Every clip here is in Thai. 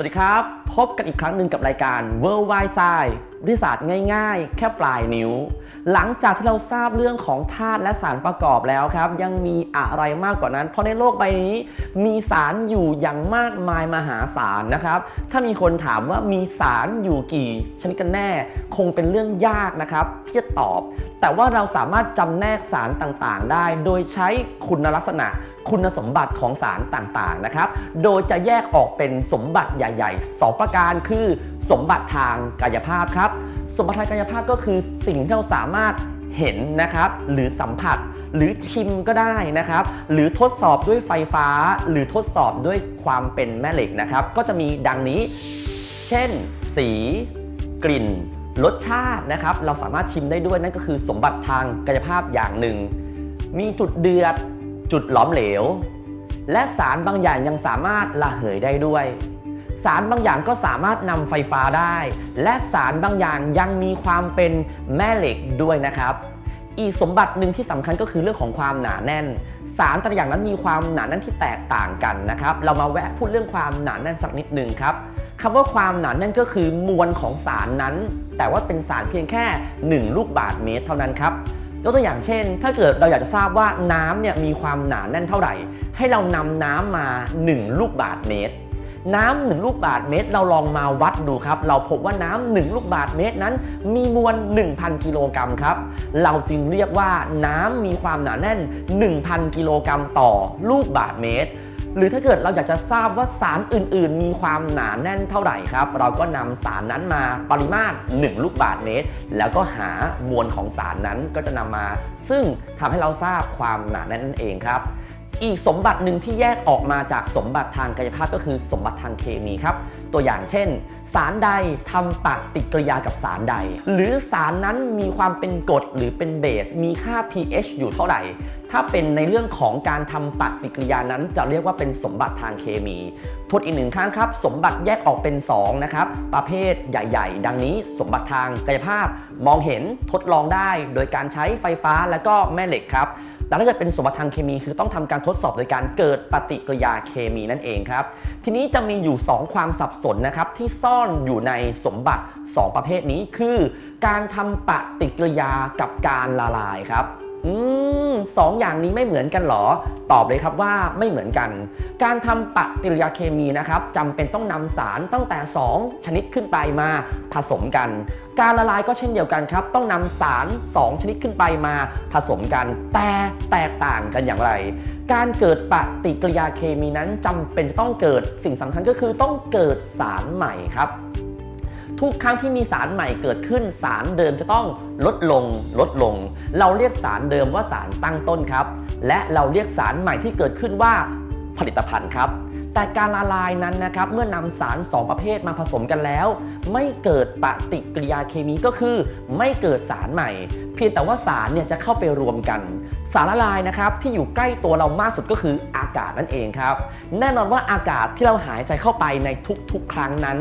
สวัสดีครับ พบกันอีกครั้งหนึ่งกับรายการ World Wide Science วิทยาศาสตร์ง่ายๆ แค่ปลายนิ้ว หลังจากที่เราทราบเรื่องของธาตุและสารประกอบแล้วครับ ยังมีอะไรมากกว่านั้น เพราะในโลกใบนี้ มีสารอยู่อย่างมากมายมหาศาลนะครับ ถ้ามีคนถามว่ามีสารอยู่กี่ชนิดกันแน่ คงเป็นเรื่องยากนะครับที่จะตอบ แต่ว่าเราสามารถจำแนกสารต่างๆ ได้ โดยใช้คุณลักษณะคุณสมบัติของสารต่างๆนะครับ โดยจะแยกออกเป็นสมบัติใหญ่ ๆ 2 ประการคือ สมบัติทางกายภาพครับ สมบัติทางกายภาพก็คือสิ่งที่เราสามารถเห็นนะครับหรือสัมผัสหรือชิมก็ได้นะครับ หรือทดสอบด้วยไฟฟ้า หรือทดสอบด้วยความเป็นแม่เหล็กนะครับ ก็จะมีดังนี้ เช่น สี กลิ่น รสชาตินะครับ เราสามารถชิมได้ด้วยนั่นก็คือสมบัติทางกายภาพอย่างหนึ่ง มีจุดเดือด จุดหลอมเหลว และสารบางอย่างยังสามารถระเหยได้ด้วย สารบางอย่างก็สามารถนำไฟฟ้าได้ และสารบางอย่างยังมีความเป็นแม่เหล็กด้วยนะครับ อีกสมบัติหนึ่งที่สำคัญก็คือเรื่องของความหนาแน่น สารแต่ละอย่างนั้นมีความหนาแน่นที่แตกต่างกันนะครับ เรามาแวะพูดเรื่องความหนาแน่นสักนิดหนึ่งครับคำว่าความหนาแน่นก็คือมวลของสารนั้น แต่ว่าเป็นสารเพียงแค่ 1 ลูกบาศก์เมตรเท่านั้นครับยกตัวอย่างเช่น ถ้าเกิดเราอยากจะทราบว่าน้ำเนี่ยมีความหนาแน่นเท่าไหร่ ให้เรานำน้ำมา 1 ลูกบาศก์เมตร น้ำหนึ่งลูกบาศก์เมตร เราลองมาวัดดูครับ เราพบว่าน้ำหนึ่งลูกบาศก์เมตรนั้น มีมวล 1,000 กิโลกรัมครับ เราจึงเรียกว่าน้ำมีความหนาแน่น 1,000 กิโลกรัมต่อลูกบาศก์เมตร หรือถ้าเกิดเราอยากจะทราบว่าสารอื่น ๆ มีความหนาแน่นเท่าไหร่ครับ เราก็นำสารนั้นมาปริมาตร 1 ลูกบาศก์เมตร แล้วก็หามวลของสารนั้นก็จะนำมา ซึ่งทำให้เราทราบความหนาแน่นนั่นเองครับ อีกสมบัติหนึ่งที่แยกออกมาจากสมบัติทางกายภาพก็คือสมบัติทางเคมีครับ ตัวอย่างเช่น สารใดทำปฏิกิริยากับสารใด หรือสารนั้นมีความเป็นกรดหรือเป็นเบส มีค่า pH อยู่เท่าไหร่ ถ้าเป็นในเรื่องของการทำปฏิกิริยานั้นจะเรียกว่าเป็นสมบัติทางเคมี ทวนอีกหนึ่งครั้งครับ สมบัติแยกออกเป็น 2 นะครับ ประเภทใหญ่ ๆ ดังนี้สมบัติทางกายภาพมองเห็นทดลองได้ โดยการใช้ไฟฟ้าและก็แม่เหล็กครับ แต่ถ้าเกิดเป็นสมบัติทางเคมีคือต้องทำการทดสอบโดยการเกิดปฏิกิริยาเคมีนั่นเองครับ ทีนี้จะมีอยู่ 2 ความสับสนนะครับที่ซ่อนอยู่ในสมบัติ 2 ประเภทนี้คือ การทำปฏิกิริยากับการละลายครับอืมสองอย่างนี้ไม่เหมือนกันหรอ ตอบเลยครับว่าไม่เหมือนกัน การทำปฏิกิริยาเคมีนะครับจำเป็นต้องนำสารตั้งแต่ 2 ชนิดขึ้นไปมาผสมกัน การละลายก็เช่นเดียวกันครับ ต้องนำสาร 2 ชนิดขึ้นไปมาผสมกัน แต่แตกต่างกันอย่างไร การเกิดปฏิกิริยาเคมีนั้นจำเป็นจะต้องเกิดสิ่งสำคัญก็คือต้องเกิดสารใหม่ครับทุกครั้งที่มีสารใหม่เกิดขึ้นสารเดิมจะต้องลดลงลดลง เราเรียกสารเดิมว่าสารตั้งต้นครับ และเราเรียกสารใหม่ที่เกิดขึ้นว่าผลิตภัณฑ์ครับ แต่การละลายนั้นนะครับเมื่อนำสาร 2 ประเภทมาผสมกันแล้ว ไม่เกิดปฏิกิริยาเคมีก็คือ ไม่เกิดสารใหม่ เพียงแต่ว่าสารเนี่ยจะเข้าไปรวมกัน สารละลายนะครับที่อยู่ใกล้ตัวเรามากสุดก็คือากาศนั่นเองครับ แน่นอนว่าอากาศที่เราหายใจเข้าไปในทุกๆ ครั้งนั้น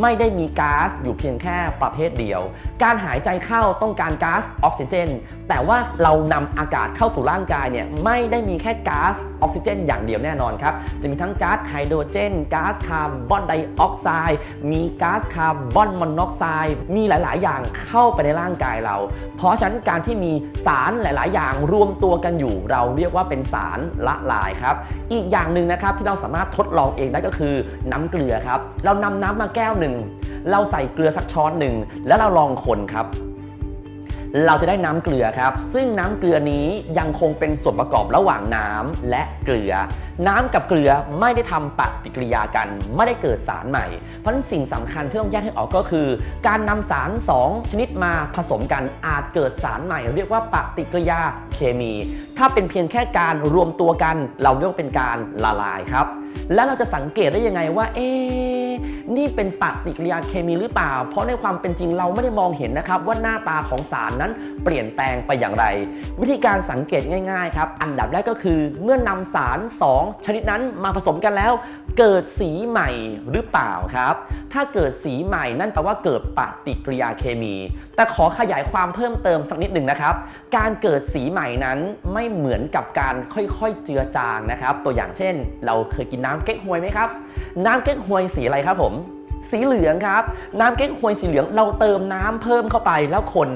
ไม่ได้มีก๊าซอยู่เพียงแค่ประเภทเดียว การหายใจเข้าต้องการก๊าซออกซิเจน แต่ว่าเรานำอากาศเข้าสู่ร่างกายเนี่ยไม่ได้มีแค่ก๊าซออกซิเจน อย่างเดียวแน่นอนครับ จะมีทั้งก๊าซไฮโดรเจนก๊าซคาร์บอนไดออกไซด์ มีก๊าซคาร์บอนมอนอกไซด์ มีหลาย ๆ อย่างเข้าไปในร่างกายเรา เพราะฉะนั้นการที่มีสารหลาย ๆ อย่างรวมตัวกันอยู่ เราเรียกว่าเป็นสารละลายครับอีกอย่างหนึ่งนะครับที่เราสามารถทดลองเองได้ก็คือน้ำเกลือครับ เรานำน้ำมาแก้วหนึ่งเราใส่เกลือสักช้อนหนึ่งแล้วเราลองคนครับเราจะได้น้ำเกลือครับ ซึ่งน้ำเกลือนี้ยังคงเป็นส่วนประกอบระหว่างน้ำและเกลือ น้ำกับเกลือไม่ได้ทำปฏิกิริยากัน ไม่ได้เกิดสารใหม่ เพราะฉะนั้นสิ่งสำคัญที่ต้องแยกให้ออกก็คือ การนำสาร 2 ชนิดมาผสมกันอาจเกิดสารใหม่ เรียกว่าปฏิกิริยาเคมี ถ้าเป็นเพียงแค่การรวมตัวกัน เราเรียกว่าเป็นการละลายครับ แล้วเราจะสังเกตได้ยังไงว่า เอ๊นี่เป็นปฏิกิริยาเคมีหรือเปล่า เพราะในความเป็นจริงเราไม่ได้มองเห็นนะครับ ว่าหน้าตาของสารนั้นเปลี่ยนแปลงไปอย่างไร วิธีการสังเกตง่ายๆครับ อันดับแรกก็คือเมื่อนำสาร 2ชนิดนั้นมาผสมกันแล้ว เกิดสีใหม่หรือเปล่าครับ ถ้าเกิดสีใหม่นั่นแปลว่าเกิดปฏิกิริยาเคมี แต่ขอขยายความเพิ่มเติมสักนิดหนึ่งนะครับ การเกิดสีใหม่นั้นไม่เหมือนกับการค่อยๆเจือจางนะครับ ตัวอย่างเช่น เราเคยกินน้ำเก๊กฮวยไหมครับ น้ำเก๊กฮวยสีอะไรครับผมสีเหลืองครับ น้ำเก๊กฮวยสีเหลืองเราเติมน้ำเพิ่มเข้าไปแล้วคน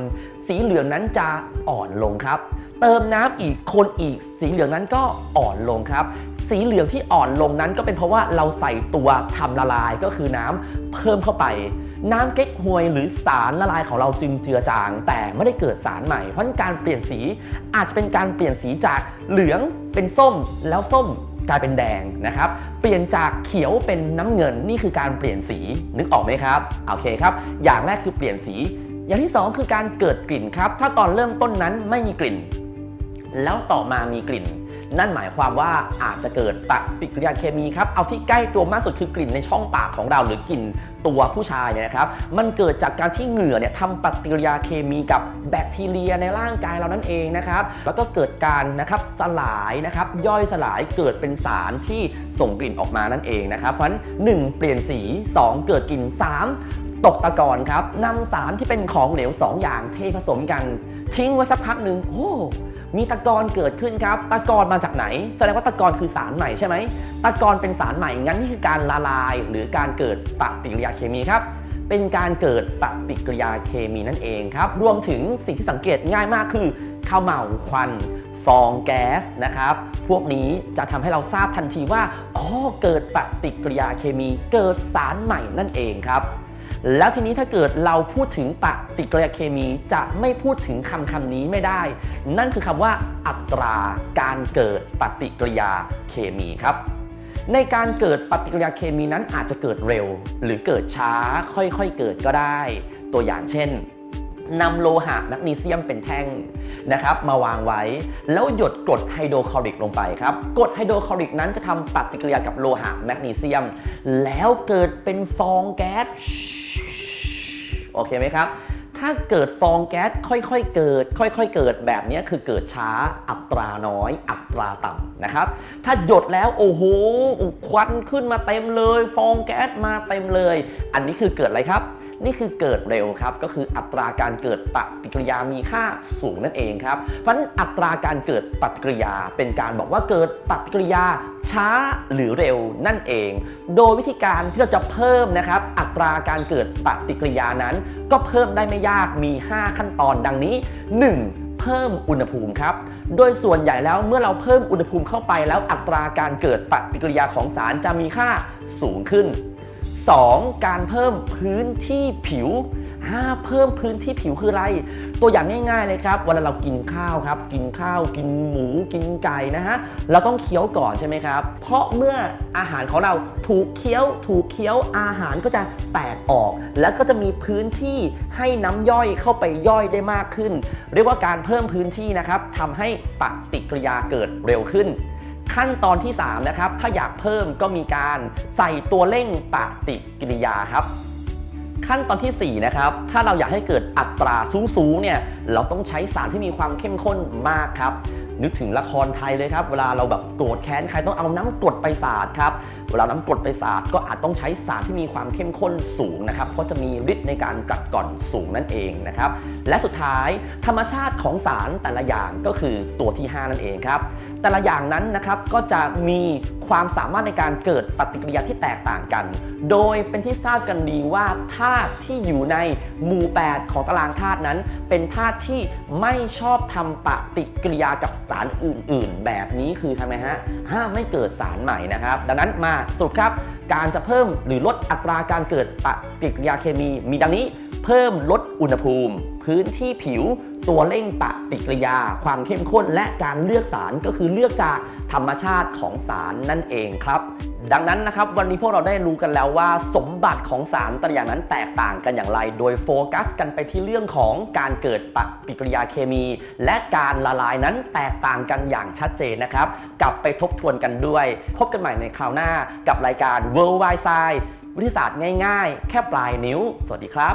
สีเหลืองนั้นจะอ่อนลงครับ เติมน้ำอีกคนอีกสีเหลืองนั้นก็อ่อนลงครับ สีเหลืองที่อ่อนลงนั้นก็เป็นเพราะว่าเราใส่ตัวทำละลายก็คือน้ำเพิ่มเข้าไป น้ำเก๊กฮวยหรือสารละลายของเราจึงเจือจาง แต่ไม่ได้เกิดสารใหม่ เพราะการเปลี่ยนสีอาจจะเป็นการเปลี่ยนสีจากเหลืองเป็นส้มแล้วส้มกลายเป็นแดงนะครับ เปลี่ยนจากเขียวเป็นน้ำเงินนี่คือการเปลี่ยนสีนึกออกไหมครับโอเคครับ อย่างแรกคือเปลี่ยนสี อย่างที่สองคือการเกิดกลิ่นครับ ถ้าตอนเริ่มต้นนั้นไม่มีกลิ่น แล้วต่อมามีกลิ่น นั่นหมายความว่าอาจจะเกิดปฏิกิริยาเคมีครับ เอาที่ใกล้ตัวมากสุดคือกลิ่นในช่องปากของเราหรือกลิ่นตัวผู้ชายเนี่ยนะครับ มันเกิดจากการที่เหงื่อเนี่ยทำปฏิกิริยาเคมีกับแบคทีเรียในร่างกายเรานั่นเองนะครับ แล้วก็เกิดการนะครับสลายนะครับย่อยสลายเกิดเป็นสารที่ส่งกลิ่นออกมานั่นเองนะครับ เพราะฉะนั้นหนึ่งเปลี่ยนสี 2 เกิดกลิ่น 3ตกตะกอนครับนำสารที่เป็นของเหลว 2 อย่างเทผสมกัน ทิ้งไว้สักพักหนึ่งโอ้ มีตะกอนเกิดขึ้นครับ ตะกอนมาจากไหน แสดงว่าตะกอนคือสารใหม่ใช่ไหม ตะกอนเป็นสารใหม่ งั้นนี่คือการละลายหรือการเกิดปฏิกิริยาเคมีครับ เป็นการเกิดปฏิกิริยาเคมีนั่นเองครับ รวมถึงสิ่งที่สังเกตง่ายมากคือข้าวเหมาควันฟองแก๊สนะครับ พวกนี้จะทำให้เราทราบทันทีว่า อ๋อ เกิดปฏิกิริยาเคมี เกิดสารใหม่นั่นเองครับ แล้วทีนี้ถ้าเกิดเราพูดถึงปฏิกิริยาเคมีจะไม่พูดถึงคำคำนี้ไม่ได้ นั่นคือคำว่าอัตราการเกิดปฏิกิริยาเคมีครับ ในการเกิดปฏิกิริยาเคมีนั้นอาจจะเกิดเร็ว หรือเกิดช้าค่อยๆเกิดก็ได้ ตัวอย่างเช่นนำโลหะแมกนีเซียมเป็นแท่งนะครับมาวางไว้ แล้วหยดกรดไฮโดรคลอริกลงไปครับกรดไฮโดรคลอริกนั้นจะทำปฏิกิริยากับโลหะแมกนีเซียม แล้วเกิดเป็นฟองแก๊ส โอเคไหมครับ ถ้าเกิดฟองแก๊สค่อยๆเกิด ค่อย ๆ เกิดแบบนี้คือเกิดช้าอัตราน้อย อัตราต่ำนะครับ ถ้าหยดแล้วโอ้โหควันขึ้นมาเต็มเลย ฟองแก๊สมาเต็มเลย อันนี้คือเกิดอะไรครับ นี่คือเกิดเร็วครับ ก็คืออัตราการเกิดปฏิกิริยามีค่าสูงนั่นเองครับ เพราะฉะนั้นอัตราการเกิดปฏิกิริยาเป็นการบอกว่าเกิดปฏิกิริยาช้าหรือเร็วนั่นเอง โดยวิธีการที่เราจะเพิ่มนะครับ อัตราการเกิดปฏิกิริยานั้น ก็เพิ่มได้ไม่ยากมี 5 ขั้นตอนดังนี้ 1. เพิ่มอุณหภูมิครับ โดยส่วนใหญ่แล้วเมื่อเราเพิ่มอุณหภูมิเข้าไปแล้วอัตราการเกิดปฏิกิริยาของสารจะมีค่าสูงขึ้น 2. การเพิ่มพื้นที่ผิวห้าเพิ่มพื้นที่ผิวคืออะไร ตัวอย่างง่ายๆเลยครับเวลาเรากินข้าวครับ กินข้าวกินหมูกินไก่นะฮะเราต้องเคี้ยวก่อนใช่ไหมครับ เพราะเมื่ออาหารของเราถูกเคี้ยว ถูกเคี้ยวอาหารก็จะแตกออก แล้วก็จะมีพื้นที่ให้น้ำย่อยเข้าไปย่อยได้มากขึ้น เรียกว่าการเพิ่มพื้นที่นะครับทำให้ปฏิกิริยาเกิดเร็วขึ้น ขั้นตอนที่ 3 นะครับ ถ้าอยากเพิ่มก็มีการใส่ตัวเร่งปฏิกิริยาครับ ขั้นตอนทีสี่4 นะครับ ถ้าเราอยากให้เกิดอัตราสูงๆเนี่ย เราต้องใช้สารที่มีความเข้มข้นมากครับ นึกถึงละครไทยเลยครับ เวลาเราแบบโกรธแค้นใครต้องเอาน้ำกรดไปสาดครับ เวลาน้ำกรดไปสาดก็อาจต้องใช้สารที่มีความเข้มข้นสูงนะครับ เพราะจะมีฤทธิ์ในการกัดกร่อนสูงนั่นเองนะครับ และสุดท้ายธรรมชาติของสารแต่ละอย่างก็คือตัวที่ 5 นั่นเองครับ แต่ละอย่างนั้นนะครับก็จะมีความสามารถในการเกิดปฏิกิริยาที่แตกต่างกัน โดยเป็นที่ทราบกันดีว่าธาตุที่อยู่ในหมู่8ของตารางธาตุนั้น เป็นธาตุที่ไม่ชอบทำปฏิกิริยากับสารอื่น ๆ แบบนี้คือทำไมฮะห้ามไม่เกิดสารใหม่นะครับ ดังนั้นมาสรุปครับการจะเพิ่มหรือลดอัตราการเกิดปฏิกิริยาเคมี มีดังนี้เพิ่มลดอุณหภูมิ พื้นที่ผิวตัวเร่งปฏิกิริยา ความเข้มข้นและการเลือกสารก็คือเลือกจากธรรมชาติของสารนั่นเองครับ ดังนั้นนะครับวันนี้พวกเราได้รู้กันแล้วว่า สมบัติของสารแต่ละอย่างนั้นแตกต่างกันอย่างไร โดยโฟกัสกันไปที่เรื่องของการเกิดปฏิกิริยาเคมี และการละลายนั้นแตกต่างกันอย่างชัดเจนนะครับ กลับไปทบทวนกันด้วย พบกันใหม่ในคราวหน้ากับรายการ World Wide Science วิทยาศาสตร์ง่ายๆ แค่ปลายนิ้ว สวัสดีครับ